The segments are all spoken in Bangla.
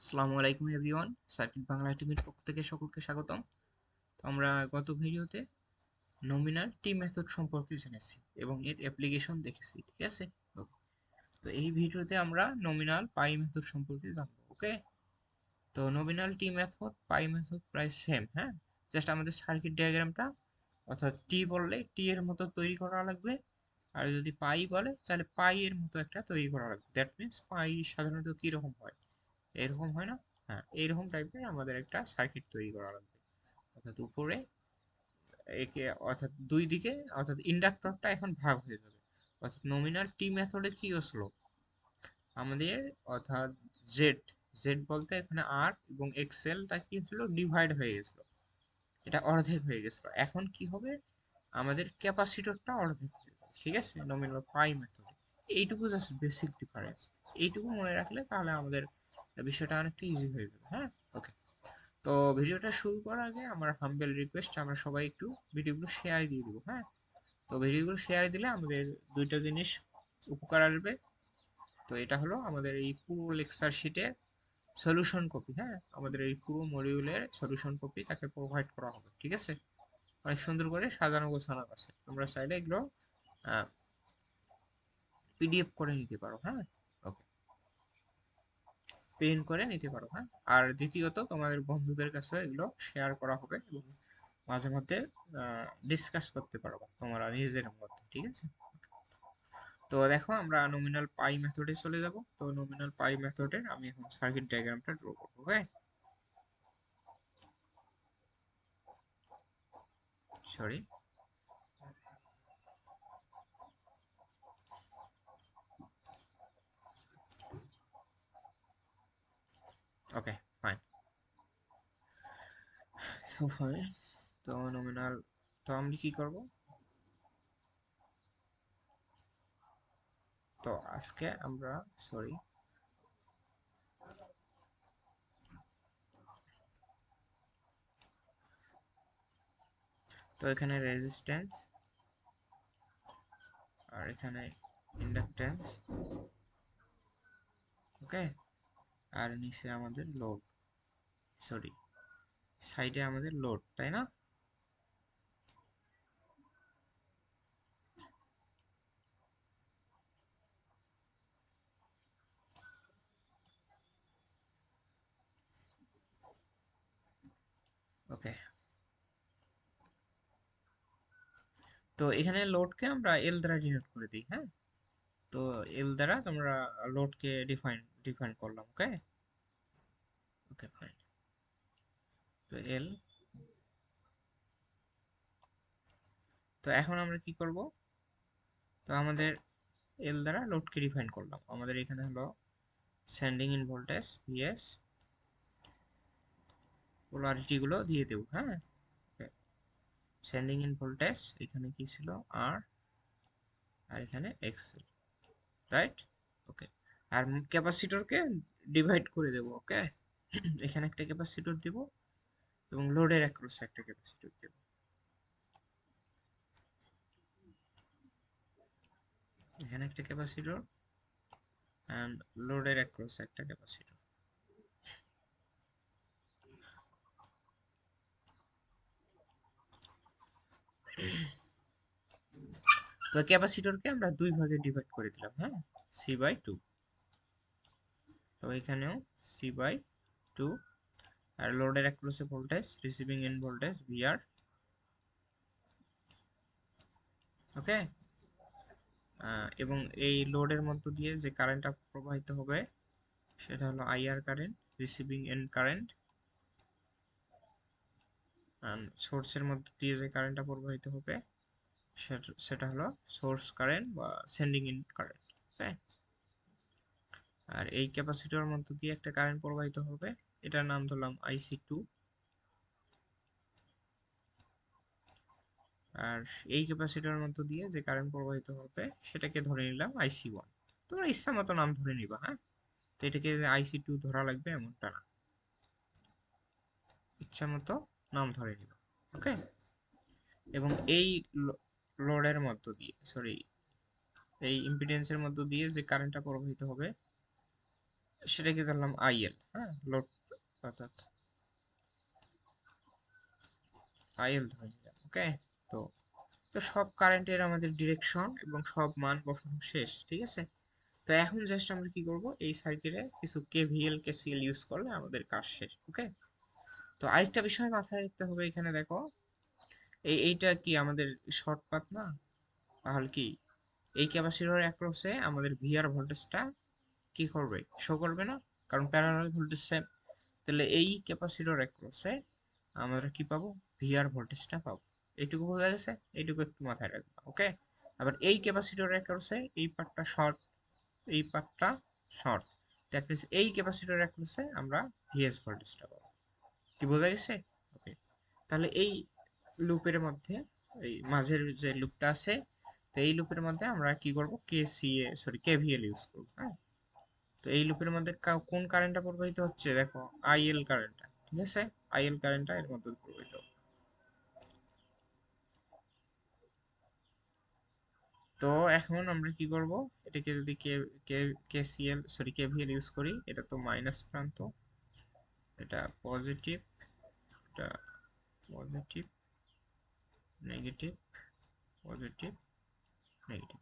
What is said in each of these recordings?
আসসালামু আলাইকুম এভরিওয়ান সার্কিট বাংলা টিভির পক্ষ থেকে সকলকে স্বাগতম। তো আমরা গত ভিডিওতে নমিনাল টি মেথড সম্পর্কে জেনেছি এবং এর অ্যাপ্লিকেশন দেখেছি, ঠিক আছে? তো এই ভিডিওতে আমরা নমিনাল পাই মেথড সম্পর্কে জানব ওকে তো nominal T method pi method প্রায় সেম হ্যাঁ? জাস্ট আমাদের সার্কিট ডায়াগ্রামটা অর্থাৎ টি বললে টি এর মতো তৈরি করা লাগবে। আর যদি পাই বলে, তাহলে পাই এর মতো একটা তৈরি করা লাগবে। দ্যাট মিনস পাই সাধারণত কীরকম হয়? এরকম হয় না? হ্যাঁ এইরকম টাইপের আমাদের একটা সার্কিট তৈরি করা লাগবে। অর্থাৎ উপরে একে, অর্থাৎ দুই দিকে, অর্থাৎ ইন্ডাক্টরটা এখন ভাগ হয়ে যাবে। অর্থাৎ নমিনাল টি মেথডে কি হচ্ছিল আমাদের, অর্থাৎ জেড জেড বলতে এখানে আর এবং এক্সেলটা কি হচ্ছিল ডিভাইড হয়ে গেছিল। এটা অর্ধেক হয়ে গেছিল। এখন কি হবে? আমাদের ক্যাপাসিটরটা অর্ধেক হয়ে ঠিক আছে? নমিনাল পাই মেথডে এইটুকু জাস্ট বেসিক ডিফারেন্স এইটুকু মনে রাখলে তাহলে আমাদের বিষয়টা অনেকটা ইজি হয়ে যাবে হ্যাঁ? ওকে তো ভিডিওটা শুরু করার আগে আমার হাম্বেল রিকোয়েস্ট আমরা সবাই একটু ভিডিওগুলো শেয়ার দিয়ে দিব হ্যাঁ? তো ভিডিওগুলো শেয়ার দিলে আমাদের দুইটা জিনিস উপকার আসবে। তো এটা হলো আমাদের এই পুরো লেকচার শিটের সলিউশন কপি হ্যাঁ? আমাদের এই পুরো মডিউলের সলিউশন কপি তাকে প্রোভাইড করা হবে, ঠিক আছে? অনেক সুন্দর করে সাজানো গোছানো আছে। তোমরা চাইলে এগুলো পিডিএফ করে নিতে পারো হ্যাঁ? প্রিন্ট করে নিতে পারো হ্যাঁ? আর দ্বিতীয়ত তোমাদের বন্ধুদের কাছে এগুলো শেয়ার করা হবে এবং মাঝে মধ্যে ডিসকাস করতে পারব তোমরা নিজেদের মধ্যে, ঠিক আছে? তো দেখো আমরা নমিনাল পাই মেথডে চলে যাব। তো নমিনাল পাই মেথডে আমি এখন সার্কিট ডায়াগ্রামটা ড্র করব okay sorry okay fine so fine তো নমিনাল তো আমি কি করব? তো আজকে আমরা সরি তো এখানে রেজিস্ট্যান্স আর এখানে ইন্ডাকটেন্স ওকে আর নিচে আমাদের লোড সরি সাইডে আমাদের লোড তাই না? ওকে তো এখানে লোডকে আমরা এল দ্বারা ডিনোট করে দিই হ্যাঁ? তো এল দ্বারা তোমরা লোডকে ডিফাইন ডিফাইন করলাম ওকে ওকে ফাইন তো এল তো এখন আমরা কি করব? তো আমাদের এল দ্বারা লোডকে ডিফাইন করলাম। আমাদের এখানে হলো sending in voltage VS polarity গুলো দিয়ে দেব হ্যাঁ? সেন্ডিং ইন ভোল্টেজ এখানে কি ছিল? আর আর এখানে এক্স এক্সেল রাইট ওকে আর ক্যাপাসিটরকে ডিভাইড করে দেব ওকে এখানে একটা ক্যাপাসিটর দেব এবং লোডের অ্যাক্রস একটা ক্যাপাসিটর দেব। এখানে একটা ক্যাপাসিটর অ্যান্ড লোডের অ্যাক্রস একটা ক্যাপাসিটর তো ক্যাপাসিটরকে আমরা দুই ভাগে ডিভাইড করে দিলাম হ্যাঁ? সি বাই টু তো এখানেও সি বাই টু আর লোডের অ্যাক্রসে voltage receiving end voltage VR okay এবং এই লোডের মধ্য দিয়ে যে কারেন্টটা প্রবাহিত হবে, সেটা হলো IR current receiving end current সোর্সের মধ্য দিয়ে যে কারেন্টটা প্রবাহিত হবে সেটা হলো সোর্স কারেন্ট বা সেন্ডিং ইন কারেন্ট ওকে আর এই ক্যাপাসিটর মধ্য দিয়ে একটা কারেন্ট প্রবাহিত হবে, এটার নাম ধরলাম আইসি টু আর এই ক্যাপাসিটর মধ্য দিয়ে যে কারেন্ট প্রবাহিত হবে, সেটাকে ধরে নিলাম আইসি ওয়ান তোমরা ইচ্ছা মতো নাম ধরে নিবা হ্যাঁ? তো এটাকে আইসি টু ধরা লাগবে এমনটা না। ইচ্ছা মতো নাম ধরে নিবা ওকে এবং এই লোডের মধ্য দিয়ে সরি এই ইম্পিডেন্সের মধ্য দিয়ে যে কারেন্টটা প্রবাহিত হবে, সেটাকে ধরলাম আইএল হ্যাঁ লোড অর্থাৎ আইএল ধরে নিলাম ওকে তো তো সব কারেন্টের আমাদের ডিরেকশন এবং সব মান বসানো শেষ, ঠিক আছে? তো এখন জাস্ট আমরা কি করব? এই সার্কিটে কিছু কেভিএল কেসিএল ইউজ করলে আমাদের কাজ শেষ ওকে তো আরেকটা বিষয় মাথায় রাখতে হবে এখানে, দেখো এই, এইটা কি আমাদের শর্ট না? তাহলে কি? এই ক্যাপাসিটর অ্যাক্রসে আমাদের ভিআর ভোল্টেজটা কি করবে? শো করবে না? কারণ প্যারালাল ভোল্টেজ সেম তাহলে এই ক্যাপাসিটর অ্যাক্রসে আমরা কি পাবো? ভিআর ভোল্টেজটা পাবো। এইটুকু বোঝা গেছে? এইটুকু একটু মাথায় রাখবা ওকে আবার এই ক্যাপাসিটর অ্যাক্রসে এই পার্টটা শর্ট এই পার্টটা শর্ট দ্যাট মিনস এই ক্যাপাসিটর অ্যাক্রসে আমরা ভিএস ভোল্টেজটা পাবো। কি বোঝা গেছে? ওকে তাহলে এই লুপের মধ্যে, এই মাঝের যে লুপটা আছে, তো এই লুপের মধ্যে আমরা কি করব? কেসিএ সরি কেভিএল ইউজ করব হ্যাঁ? তো এই লুপের মধ্যে কোন কারেন্টটা প্রবাহিত হচ্ছে? দেখো আইএল কারেন্টটা ঠিক আছে? আইএল কারেন্টটা এর মধ্যে প্রবাহিত তো এখন আমরা কি করব? এটাকে যদি K K KCL sorry KVL use করি, এটা তো মাইনাস প্রান্ত। এটা পজিটিভ এটা পজিটিভ নেগেটিভ পজিটিভ নেগেটিভ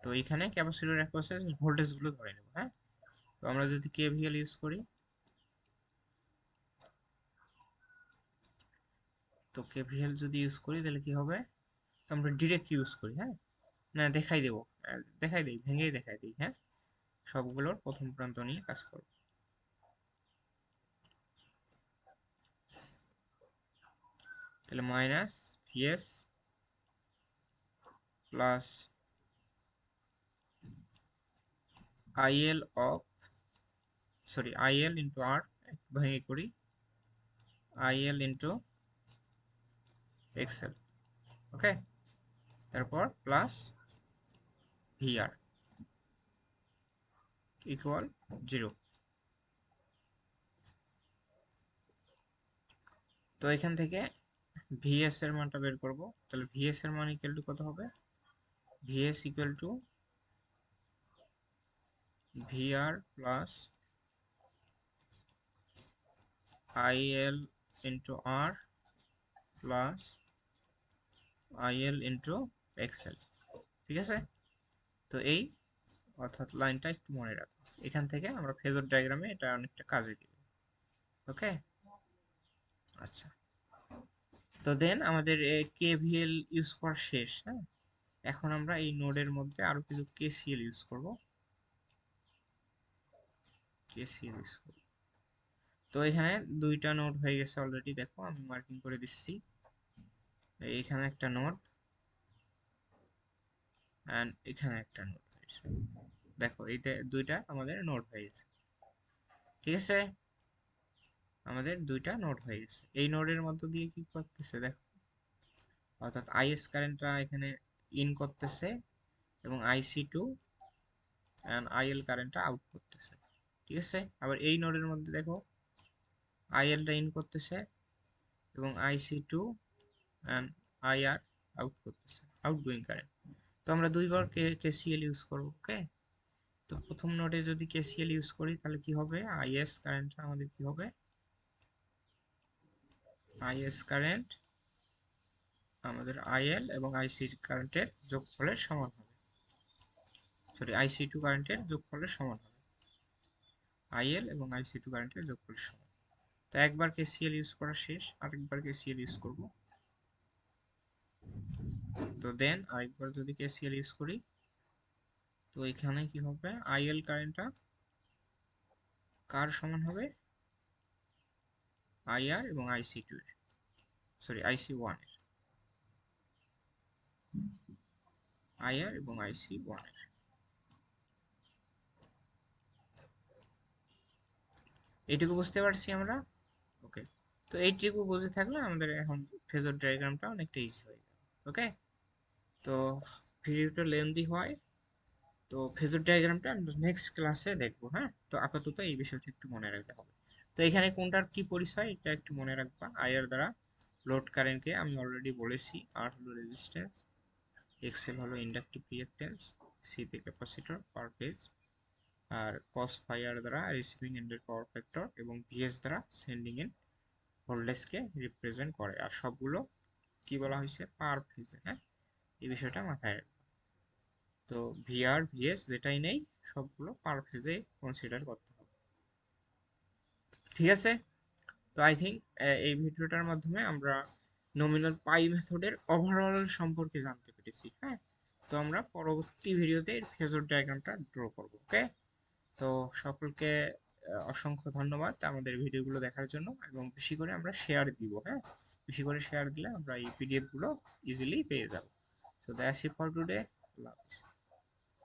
তো এখানে ক্যাপাসিটর অ্যাক্রসে ভোল্টেজগুলো ধরে নেব হ্যাঁ? তো আমরা যদি কেভিএল ইউজ করি, তো কেভিএল যদি ইউজ করি, তাহলে কি হবে? আমরা ডিরেক্ট ইউজ করি হ্যাঁ? না, দেখাই দেবো দেখাই দিই, ভেঙেই দেখাই দিই হ্যাঁ? সবগুলোর প্রথম প্রান্ত নিয়ে কাজ করব। তাহলে minus VS plus IL of sorry IL into R ভেঙে করি আইএল ইন্টু এক্সেল ওকে তারপর প্লাস ভিআর ইকুয়াল জিরো তো এখান থেকে ভিএস এর মানটা বের করব। তাহলে ভিএস এর মান ইকুয়াল টু কত হবে? VS equal to VR plus IL into R plus IL into XL ঠিক আছে? তো এই অর্থাৎ লাইনটা একটু মনে রাখো। এখান থেকে আমরা ফেজর ডায়াগ্রামে এটা অনেকটা কাজে দিবে। ওকে আচ্ছা। তো দেন আমাদের কেভিএল ইউজ করা শেষ হ্যাঁ? এখন আমরা এই নোডের মধ্যে আরও কিছু কেসিএল ইউজ করব। কেসিএল ইউজ করব। তো এখানে দুইটা নোড হয়ে গেছে অলরেডি দেখো, আমি মার্কিং করে দিচ্ছি। এখানে একটা নোড অ্যান্ড এখানে একটা নোড হয়েছে। দেখো, এইটা, দুইটা আমাদের নোড হয়ে গেছে। ঠিক আছে? আমাদের দুইটা নোড হয়ে গেছে। এই নোডের মধ্য দিয়ে কি করতেছে দেখো। অর্থাৎ আইএস কারেন্টটা এখানে ইন করতেছে এবং আইসি টু অ্যান্ড আইএল কারেন্টটা আউট করতেছে। ঠিক আছে? আবার এই নোডের মধ্যে দেখো আইএলটা ইন করতেছে এবং IC two and IR out করতেছে আউটগোয়িং কারেন্ট তো আমরা দুইবার কেসিএল ইউজ করব ওকে তো প্রথম নোডে যদি কেসিএল ইউজ করি তাহলে কি হবে? আইএস কারেন্টটা আমাদের কি হবে? আইএস কারেন্ট আমাদের আইএল এবং আইসি কারেন্টের যোগফলের সমান হবে। সরি আইসি টু কারেন্টের যোগফলের সমান হবে। আইএল এবং আইসি টু কারেন্টের যোগফলের সমান তো একবার কেসিএল ইউজ করা শেষ, আরেকবার কেসিএল ইউজ করব। তো দেন আরেকবার যদি কেসিএল ইউজ করি, তো এখানে কি হবে? আইএল কারেন্টটা কার সমান হবে? আইআর এবং আইসি টু এর। সরি আইসি ওয়ানের। আইআর এবং আইসি ওয়ানের। এইটুকু বুঝতে পারছি আমরা? ওকে তো এইটুকু বুঝে থাকলে আমাদের এখন ফেজর ডায়াগ্রামটা অনেকটা ইজি হয়ে যাবে। ওকে তো ভিডিওটা লেন্দি হয়, তো ফেজর ডায়াগ্রামটা আমরা নেক্সট ক্লাসে দেখব হ্যাঁ? তো আপাতত এই বিষয়টা একটু মনে রাখতে হবে। তো এখানে কোনটার কি পরিচয়, এটা একটু মনে রাখবা। আইআর দ্বারা লোড কারেন্টকে আমি অলরেডি বলেছি আর হলো রেজিস্ট্যান্স এক্সএল হলো ইন্ডাকটিভ রিয়াকট্যান্স সিতে ক্যাপাসিটর পার ফেজ আর কস ফায়ার দ্বারা রিসিভিং এন্ডের পাওয়ার ফ্যাক্টর এবং ভিএস দ্বারা সেন্ডিং এন্ড ভোল্টেজকে রিপ্রেজেন্ট করে। আর সবগুলো কি বলা হয়েছে? পার ফেজে হ্যাঁ? এই বিষয়টা মাথায় রাখবে। তো ভিআর ভিএস যেটাই নেই, সবগুলো পার ফেজে কনসিডার করতে ঠিক আছে? তো আই থিঙ্ক এই ভিডিওটার মাধ্যমে আমরা নমিনাল পাই মেথডের ওভারঅল সম্পর্কে জানতে পেরেছি হ্যাঁ? তো আমরা পরবর্তী ভিডিওতে ফেজর ডায়াগ্রামটা ড্র করব, ওকে? তো সকলকে অসংখ্য ধন্যবাদ আমাদের ভিডিওগুলো দেখার জন্য এবং বেশি করে আমরা শেয়ার দিব হ্যাঁ? বেশি করে শেয়ার দিলে আমরা এই পিডিএফগুলো ইজিলি পেয়ে যাব। So that's it for today Allah Hafiz.